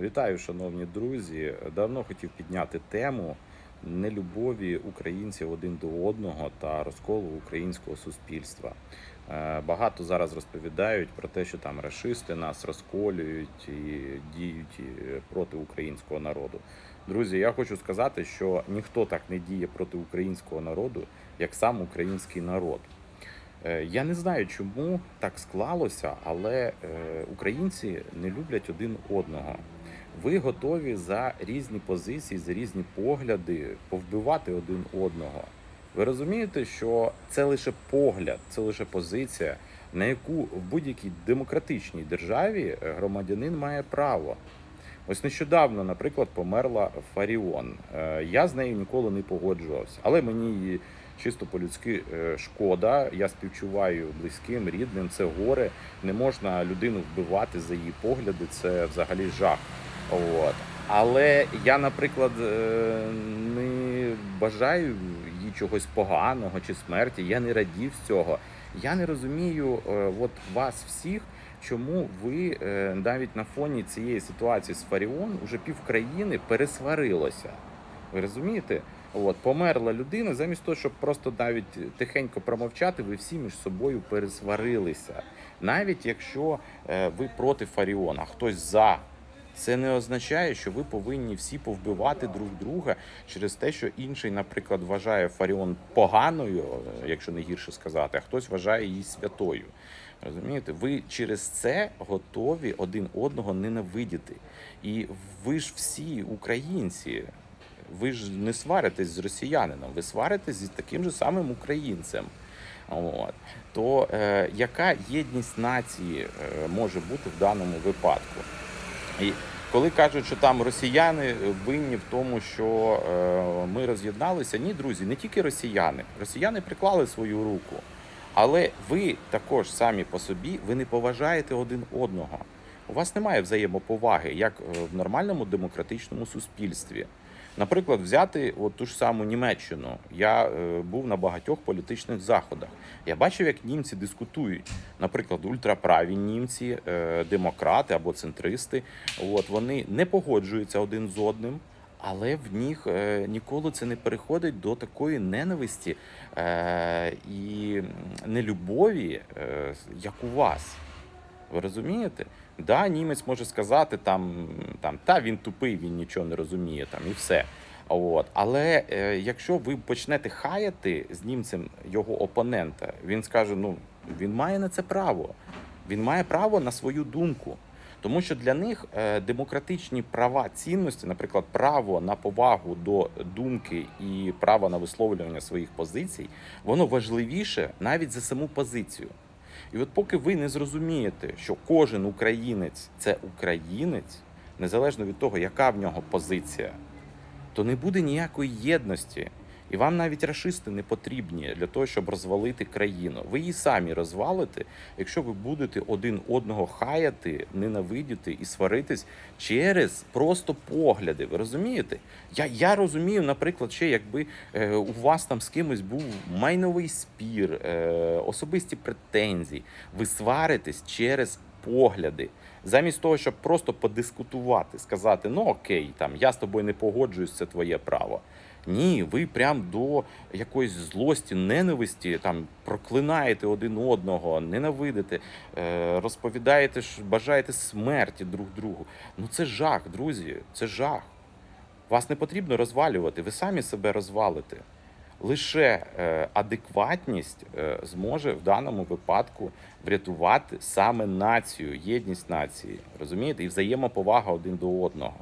Вітаю, шановні друзі. Давно хотів підняти тему нелюбові українців один до одного та розколу українського суспільства. Е, Багато зараз розповідають про те, що там рашисти нас розколюють і діють е, проти українського народу. Друзі, я хочу сказати, що ніхто так не діє проти українського народу, як сам український народ. Е, Я не знаю, чому так склалося, але українці не люблять один одного. Ви готові за різні позиції, за різні погляди повбивати один одного. Ви розумієте, що це лише погляд, це лише позиція, на яку в будь-якій демократичній державі громадянин має право. Ось нещодавно, наприклад, померла Фаріон. Е, Я з нею ніколи не погоджувався, але мені її чисто по-людськи е, шкода. Я співчуваю близьким, рідним. Це горе. Не можна людину вбивати за її погляди. Це взагалі жах. От. Але я, наприклад, е, не бажаю їй чогось поганого чи смерті. Я не радів з цього. Я не розумію е, от вас всіх. Чому ви е, навіть на фоні цієї ситуації з Фаріон уже пів країни пересварилося? Ви розумієте? От померла людина, замість того, щоб просто навіть тихенько промовчати, ви всі між собою пересварилися. Навіть якщо ви проти Фаріона, хтось за. Це не означає, що ви повинні всі повбивати друг друга через те, що інший, наприклад, вважає Фаріон поганою, якщо не гірше сказати, а хтось вважає її святою. Розумієте, ви через це готові один одного ненавидіти. І ви ж всі українці. Ви ж не сваритесь з росіянином, ви сваритесь зі таким же самим українцем. От. То е, яка єдність нації е, може бути в даному випадку? І коли кажуть, що там росіяни винні в тому, що е, ми роз'єдналися, ні, друзі, не тільки росіяни. Росіяни приклали свою руку, але ви також самі по собі ви не поважаєте один одного. У вас немає взаємоповаги, як е, в нормальному демократичному суспільстві. Наприклад, взяти от ту ж саму Німеччину. Я е, був на багатьох політичних заходах. Я бачив, як німці дискутують. Наприклад, ультраправі німці, е, демократи або центристи. От вони не погоджуються один з одним. Але в них е, ніколи це не переходить до такої ненависті е, і нелюбові, е, як у вас. Ви розумієте? Да, німець може сказати там, там та він тупий, він нічого не розуміє, там і все. От. Але е, якщо ви почнете хаяти з німцем його опонента, він скаже: ну він має на це право. Він має право на свою думку. Тому що для них е, демократичні права цінності, наприклад, право на повагу до думки і право на висловлювання своїх позицій, воно важливіше навіть за саму позицію. І от поки ви не зрозумієте, що кожен українець це українець, незалежно від того, яка в нього позиція, то не буде ніякої єдності. І вам навіть рашисти не потрібні для того, щоб розвалити країну. Ви її самі розвалите, якщо ви будете один одного хаяти, ненавидіти і сваритись через просто погляди. Ви розумієте? Я, я розумію, наприклад, ще якби е, у вас там з кимось був майновий спір, е, особисті претензії. Ви сваритесь через погляди. Замість того, щоб просто подискутувати, сказати, ну окей, там я з тобою не погоджуюсь, це твоє право. Ні, ви прям до якоїсь злості, ненависті там проклинаєте один одного, ненавидите, е, розповідаєте, що бажаєте смерті друг другу. Ну це жах, друзі, це жах. Вас не потрібно розвалювати, ви самі себе розвалите. Лише е, адекватність е, зможе в даному випадку врятувати саме націю, єдність нації, розумієте, і взаємоповага один до одного.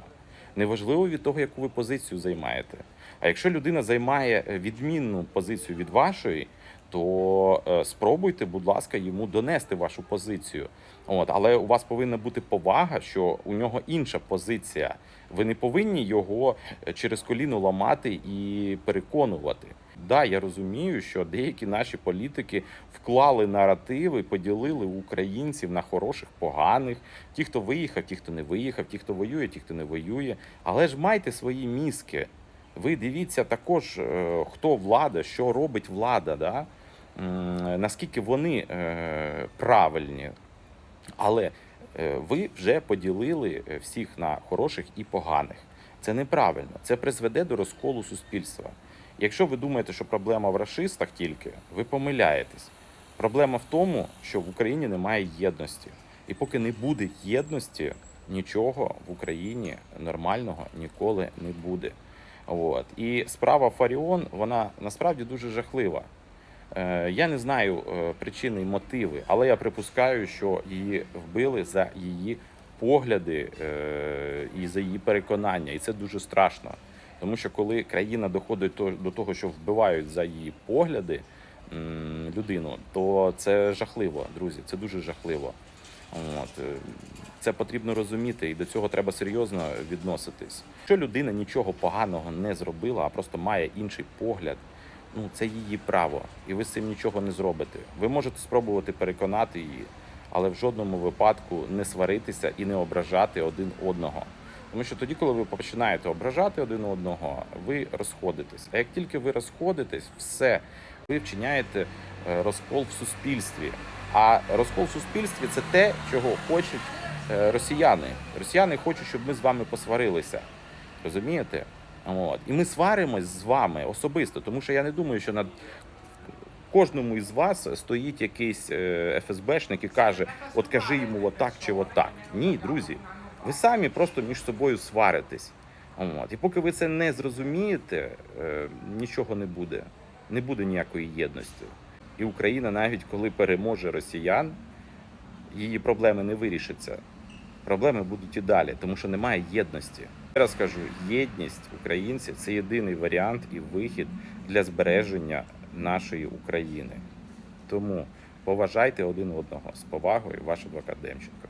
Неважливо від того, яку ви позицію займаєте. А якщо людина займає е, відмінну позицію від вашої, то е, спробуйте, будь ласка, йому донести вашу позицію. От, але у вас повинна бути повага, що у нього інша позиція. Ви не повинні його е, через коліно ламати і переконувати. Да, я розумію, що деякі наші політики вклали наративи, поділили українців на хороших, поганих, ті, хто виїхав, ті, хто не виїхав, ті, хто воює, ті, хто не воює. Але ж майте свої мізки. Ви дивіться також, е, хто влада, що робить влада, да? Наскільки вони е, правильні. Але Е, Ви вже поділили всіх на хороших і поганих. Це неправильно. Це призведе до розколу суспільства. Якщо ви думаєте, що проблема в расистах тільки, ви помиляєтесь. Проблема в тому, що в Україні немає єдності. І поки не буде єдності, нічого в Україні нормального ніколи не буде. От. І справа Фаріон, вона насправді дуже жахлива. Е, Я не знаю е, причини і мотиви, але я припускаю, що її вбили за її погляди е, і за її переконання. І це дуже страшно. Тому що коли країна доходить до того, що вбивають за її погляди людину, то це жахливо, друзі. Це дуже жахливо. От. е, Це потрібно розуміти, і до цього треба серйозно відноситись. Якщо людина нічого поганого не зробила, а просто має інший погляд, ну це її право, і ви з цим нічого не зробите. Ви можете спробувати переконати її, але в жодному випадку не сваритися і не ображати один одного. Тому що тоді, коли ви починаєте ображати один одного, ви розходитесь. А як тільки ви розходитесь, все, ви вчиняєте е, розкол в суспільстві. А розкол в суспільстві це те, чого хочуть е, росіяни. Росіяни хочуть, щоб ми з вами посварилися. Розумієте? От. І ми сваримось з вами особисто, тому що я не думаю, що над кожному із вас стоїть якийсь е, ФСБшник і каже: от кажи йому отак чи отак. Ні, друзі, ви самі просто між собою сваритесь. От. І поки ви це не зрозумієте, е, нічого не буде. Не буде ніякої єдності. І Україна, навіть коли переможе росіян, її проблеми не вирішаться. Проблеми будуть і далі, тому що немає єдності. Я раз кажу, єдність українців це єдиний варіант і вихід для збереження нашої України. Тому поважайте один одного з повагою, ваш адвокат Демченко.